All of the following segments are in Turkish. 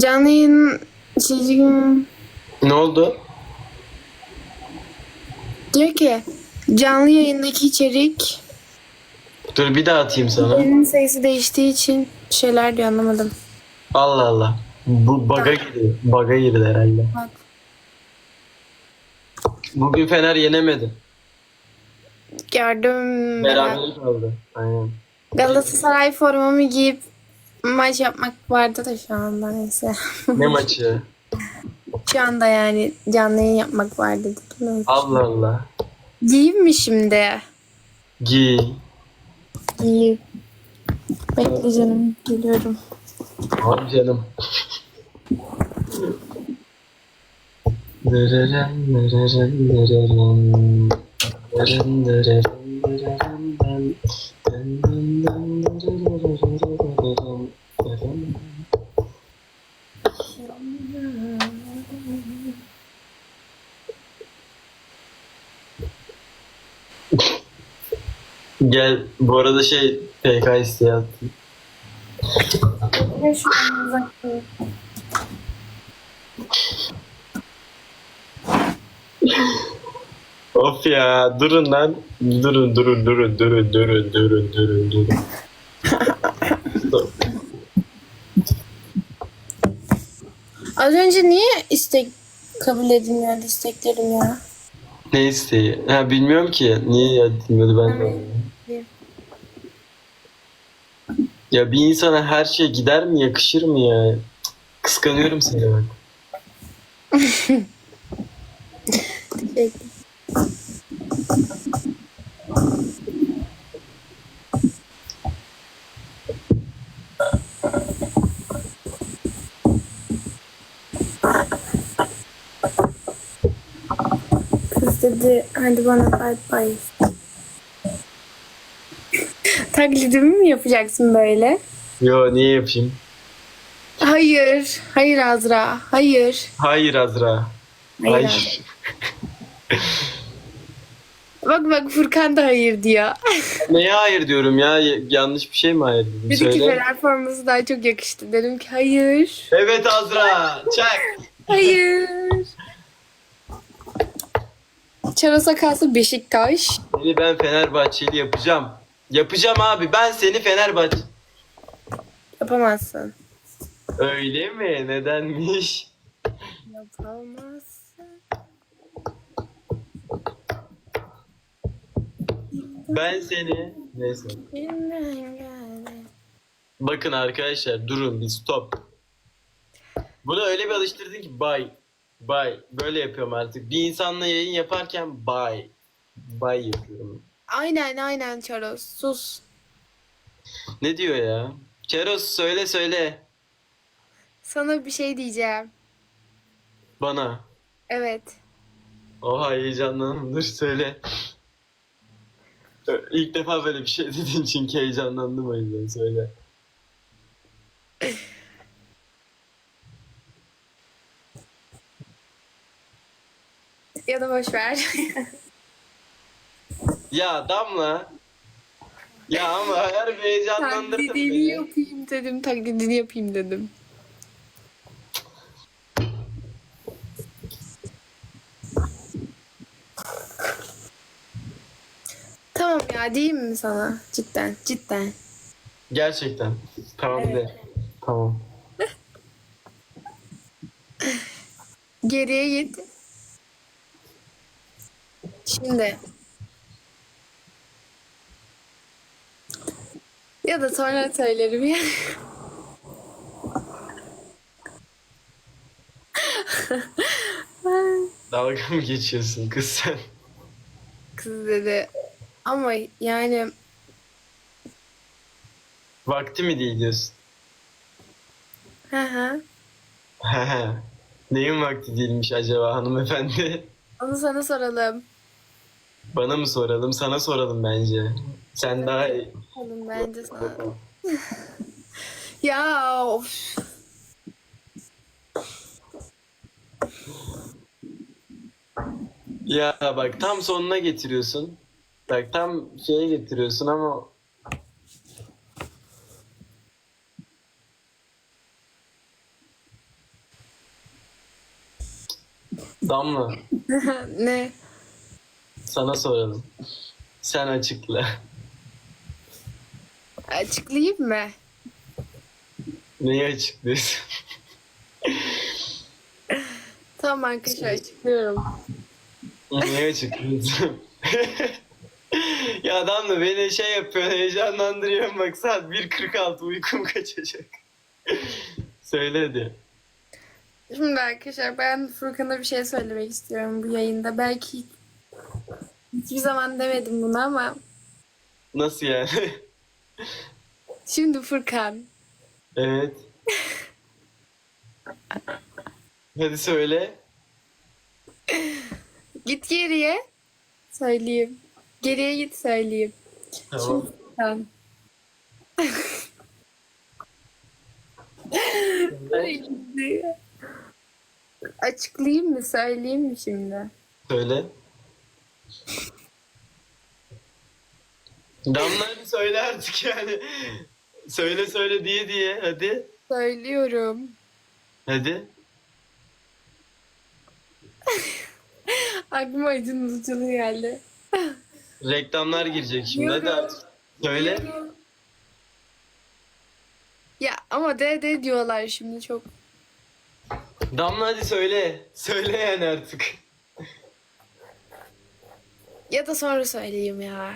Canlı yayın çizgim Ne oldu? diyor ki canlı yayındaki içerik Dur bir daha atayım sana. yayının sayısı değiştiği için bir şeyler diyor anlamadım. Allah Allah. Bu baga girdi. Baga girdi herhalde. Bak. Bugün Fener yenemedi. Gördüm. Beraber kaldı. Aynen. Galatasaray formumu giyip maç yapmak vardı da şu anda neyse. Ne maçı? şu anda yani canlı yayın yapmak vardı. de. Allah Allah. Giyeyim mi şimdi? Giy. Giyeyim. Bekle canım geliyorum. Abi canım. Dırırın, dırırın, dırırın. Dırırın, dırırın, Gel bu arada şey PK isteği attım. Of ya durun lan. Durun durun durun durun durun durun durun durun. Az önce niye istek kabul edilmiyordu isteklerim ya? ne isteği? Ha bilmiyorum ki. Niye ya dinliyordu ben de. Ya bir insana her şey gider mi yakışır mı ya? Kıskanıyorum seni bak. Şey, Kız dedi hadi bana bay bay. Taklidimi mi yapacaksın böyle? Yo niye yapayım? Hayır. Hayır Azra. Hayır. Hayır Azra. Hayır. Hayır. Bak bak Furkan da hayır diyor. Neye hayır diyorum ya? Yanlış bir şey mi hayır dedim? Dedi ki. Fener forması daha çok yakıştı. Dedim ki hayır. Evet Azra. Çak. Hayır. Çarasa kalsa Beşiktaş. Seni ben Fenerbahçeli yapacağım. Yapacağım abi. Ben seni Fenerbahçe. Yapamazsın. Öyle mi? Nedenmiş? Yapamazsın. Ben seni... Neyse. Bakın arkadaşlar durun bir stop. Bunu öyle bir alıştırdın ki bay. Bay. Böyle yapıyorum artık. Bir insanla yayın yaparken bay. Bay yapıyorum. Aynen aynen Çaros. Sus. Ne diyor ya? Keros söyle söyle. Sana bir şey diyeceğim. Bana. Evet. Oha heyecanlandım. Dur söyle. İlk defa böyle bir şey dediğin için heyecanlandım o yüzden söyle. Ya da boş ver. Ya Damla. Ya ama her bir heyecanlandırdın taklidini beni. yapayım dedim. Taklidini yapayım dedim. Tamam ya diyeyim mi sana? Cidden, cidden. Gerçekten. Tamam de. Tamam. Geriye git. Şimdi. Ya da sonra söylerim ya. Dalga mı geçiyorsun kız sen? Kız dedi. Ama yani Vakti mi değil diyorsun? hı hı. Neyin vakti değilmiş acaba hanımefendi? Onu sana soralım. Bana mı soralım? Sana soralım bence. Sen daha iyi. Oğlum bence sana. ya of. Ya bak tam sonuna getiriyorsun. Bak tam şeye getiriyorsun ama Damla. ne? Sana soralım. Sen açıkla. Açıklayayım mı? Neyi açıklıyorsun? Tamam arkadaşlar açıklıyorum. Neyi açıklıyorsun? ya Damla beni şey yapıyor, heyecanlandırıyor bak saat 1.46 uykum kaçacak. Söyle hadi. Şimdi arkadaşlar ben Furkan'a bir şey söylemek istiyorum bu yayında. Belki hiçbir zaman demedim bunu ama Nasıl yani? şimdi Furkan evet. Hadi söyle. git geriye söyleyeyim. Geriye git söyleyeyim. Tamam. Furkan. Ay, Açıklayayım mı söyleyeyim mi şimdi? Söyle. Damla hadi söyle artık yani. Söyle söyle diye diye hadi. Söylüyorum. Hadi. Aklıma Acun Ilıcalı geldi. Reklamlar girecek şimdi hadi Diyorum. artık. Söyle. Ya ama de de diyorlar şimdi çok. Damla hadi söyle. Söyle yani artık. Ya da sonra söyleyeyim ya.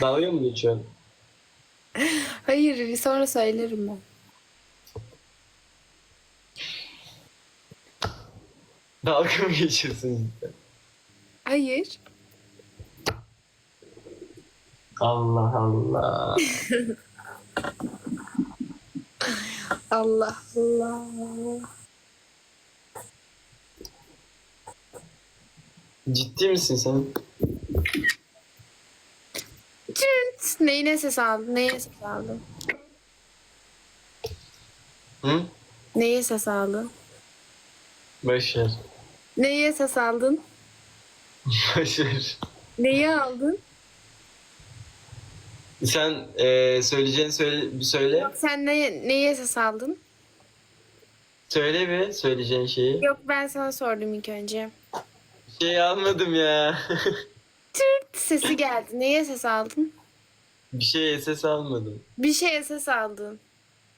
Dalga mı geçiyorsun? Hayır sonra söylerim ben. Dalga mı geçiyorsun cidden? Hayır. Allah Allah. Allah Allah. Ciddi misin sen? Cırt. Neyine ses aldın? Neye ses aldın? Hı? Neye ses aldın? Başar. Neye ses aldın? Başar. Neyi aldın? Sen eee söyleyeceğini söyle, bir söyle. Yok sen neye, neye ses aldın? Söyle bir söyleyeceğin şeyi. Yok ben sana sordum ilk önce. Şey almadım ya. Tırt sesi geldi. Neye ses aldın? bir şey ses almadım. Bir şeye ses aldın.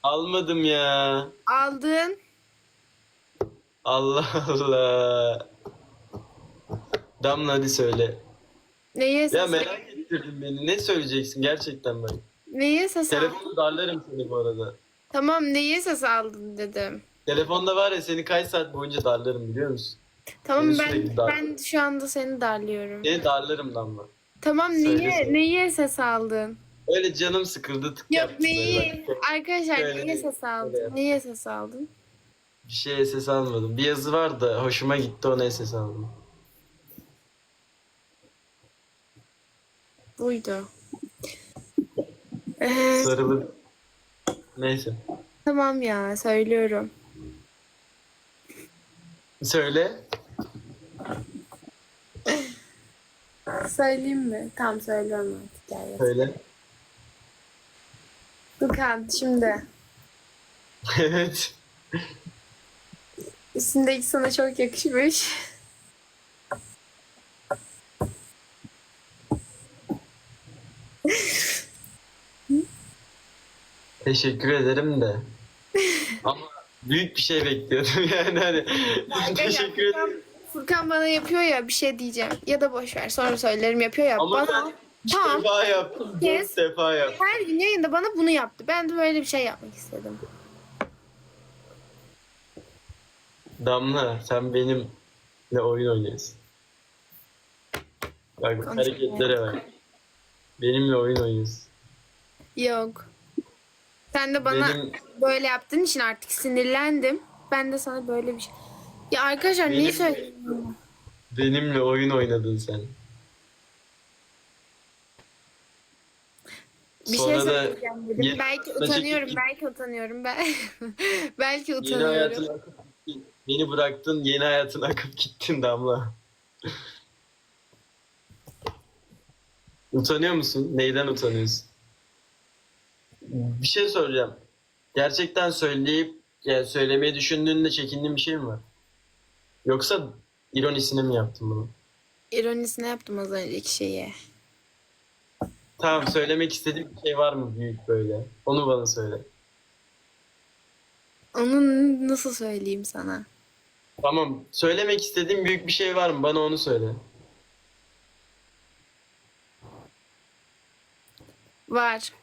Almadım ya. Aldın. Allah Allah. Damla hadi söyle. Neye ses Ya merak ettirdin beni. Ne söyleyeceksin gerçekten ben. Neye ses aldın? Telefonu darlarım seni bu arada. Tamam neye ses aldın dedim. Telefonda var ya seni kaç saat boyunca darlarım biliyor musun? Tamam ben sürekli dar- ben şu anda seni darlıyorum. Seni darlarım Damla. Tamam Söyle, neye söyle. neye ses aldın? Öyle canım sıkıldı tık Yok neyi? Arkadaşlar Şöyle neye değil, ses aldın? Neye ses aldın? Bir şeye ses almadım. Bir yazı var da hoşuma gitti ona ses aldım. Buydu. Ee, Sarılıp. Neyse. tamam ya söylüyorum. Söyle. Söyleyeyim mi? Tamam söylüyorum artık gel. Söyle. Dukan şimdi evet. üstündeki sana çok yakışmış. Teşekkür ederim de. Ama büyük bir şey bekliyordum yani hani. Teşekkür ederim. Furkan, bana yapıyor ya bir şey diyeceğim. Ya da boş ver sonra söylerim yapıyor ya. Ama bana ben üç Tamam. defa yaptım. Yes. Dört defa yaptım. her gün yayında bana bunu yaptı. Ben de böyle bir şey yapmak istedim. Damla sen benimle oyun oynuyorsun. Bak Konuşma. hareketlere bak. Benimle oyun oynuyorsun. Yok. Sen de bana Benim- böyle yaptığın için artık sinirlendim. Ben de sana böyle bir şey... Ya arkadaşlar niye Benim- söylüyorsun? Benimle oyun oynadın sen. Bir Sonra şey da söyleyeceğim dedim. yeni belki hayatına utanıyorum, çekip- belki utanıyorum. Ben... belki Yeni utanıyorum. hayatına akıp gittin. Beni bıraktın, yeni hayatına akıp gittin Damla. Utanıyor musun? Neyden utanıyorsun? Bir şey soracağım. Gerçekten söyleyip yani söylemeyi düşündüğünde çekindiğin bir şey mi var? Yoksa ironisine mi yaptın bunu? İronisine yaptım az önceki şeyi. Tamam söylemek istediğim bir şey var mı büyük böyle? Onu bana söyle. Onu nasıl söyleyeyim sana? Tamam söylemek istediğim büyük bir şey var mı? Bana onu söyle. Var.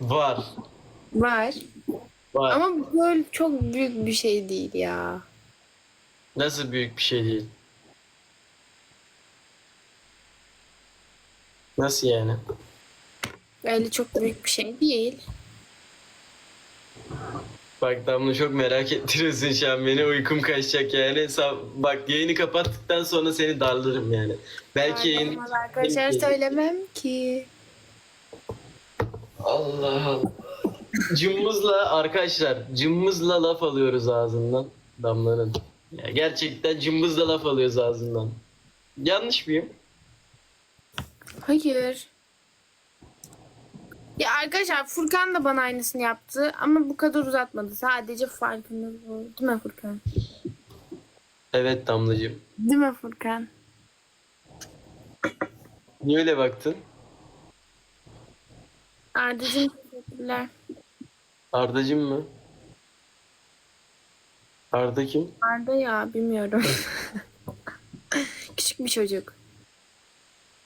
Var. Var. Var. Ama böyle çok büyük bir şey değil ya. Nasıl büyük bir şey değil? Nasıl yani? Öyle çok büyük bir şey değil. Bak Damla çok merak ettiriyorsun şu an beni. Uykum kaçacak yani. Bak yayını kapattıktan sonra seni darlarım yani. Belki yayın... Olmaz Arkadaşlar söylemem ki. Allah Allah. Cımbızla arkadaşlar cımbızla laf alıyoruz ağzından Damla'nın. Ya gerçekten cımbızla laf alıyoruz ağzından. Yanlış mıyım? Hayır. Ya arkadaşlar Furkan da bana aynısını yaptı ama bu kadar uzatmadı. Sadece farkında bu. Değil mi Furkan? Evet Damlacığım. Değil mi Furkan? Niye öyle baktın? Ardacığım teşekkürler. Ardacığım mı? Arda kim? Arda ya bilmiyorum. Küçük bir çocuk.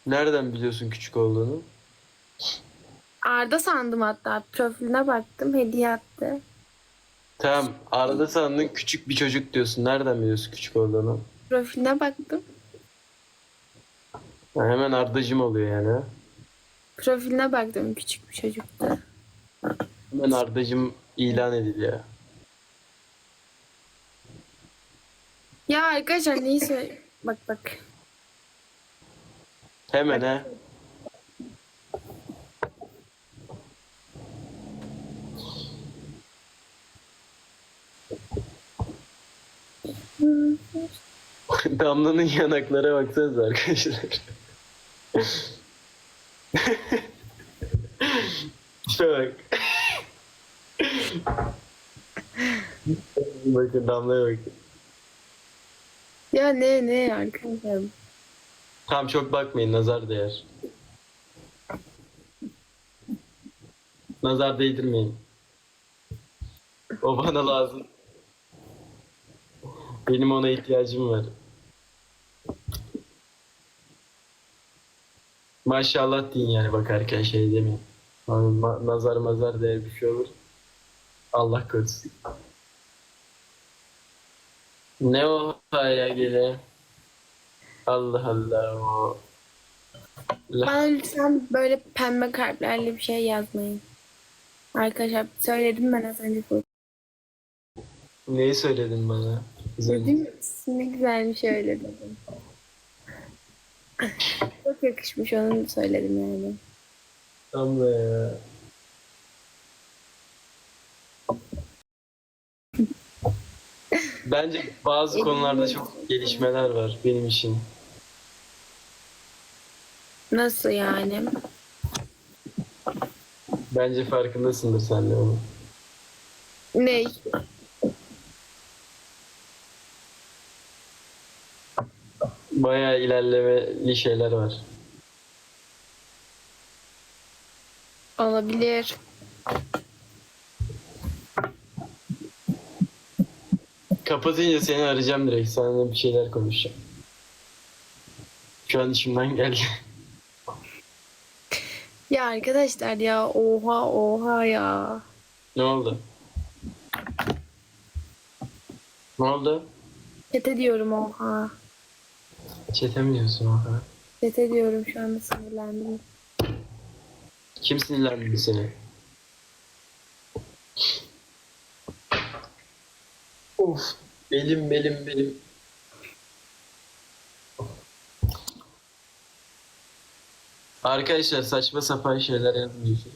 Nereden biliyorsun küçük olduğunu? Arda sandım hatta. Profiline baktım hediye attı. Tamam Arda sandın küçük bir çocuk diyorsun. Nereden biliyorsun küçük olduğunu? Profiline baktım. Ha, hemen Ardacığım oluyor yani. Profiline baktım küçük bir çocuktu. Hemen Ardacığım ilan ediliyor. Ya arkadaşlar neyse. Bak bak. Hemen ha. Damla'nın yanaklara baksanıza arkadaşlar. Tipe bak. bakın Damla'ya bakın. Ya ne ne arkadaşlar. Tamam çok bakmayın nazar değer. Nazar değdirmeyin. O bana lazım. Benim ona ihtiyacım var. Maşallah deyin yani bakarken şey demeyin. Hani ma- nazar mazar değer bir şey olur. Allah korusun. Ne o ya gele? Allah Allah o. La- Bana lütfen böyle pembe kalplerle bir şey yazmayın. Arkadaşlar söyledim ben az önce. bu. Neyi söyledin bana? Güzel. Ne güzel bir şey öyle dedim. Çok yakışmış onu söyledim yani. Damla ya. Bence bazı konularda çok gelişmeler var benim için. Nasıl yani? Bence farkındasındır sen de onun. Ney? Bayağı ilerlemeli şeyler var. Olabilir. Kapatınca seni arayacağım direkt. Seninle bir şeyler konuşacağım. Şu an işimden geldi. Ya arkadaşlar ya oha oha ya. ne oldu? Ne oldu? Çete diyorum oha. Çete mi diyorsun Oha? Çete diyorum şu anda sinirlendim. Kim sinirlendi seni? Of. Belim belim belim. Arkadaşlar saçma sapan şeyler yazmıyorsunuz.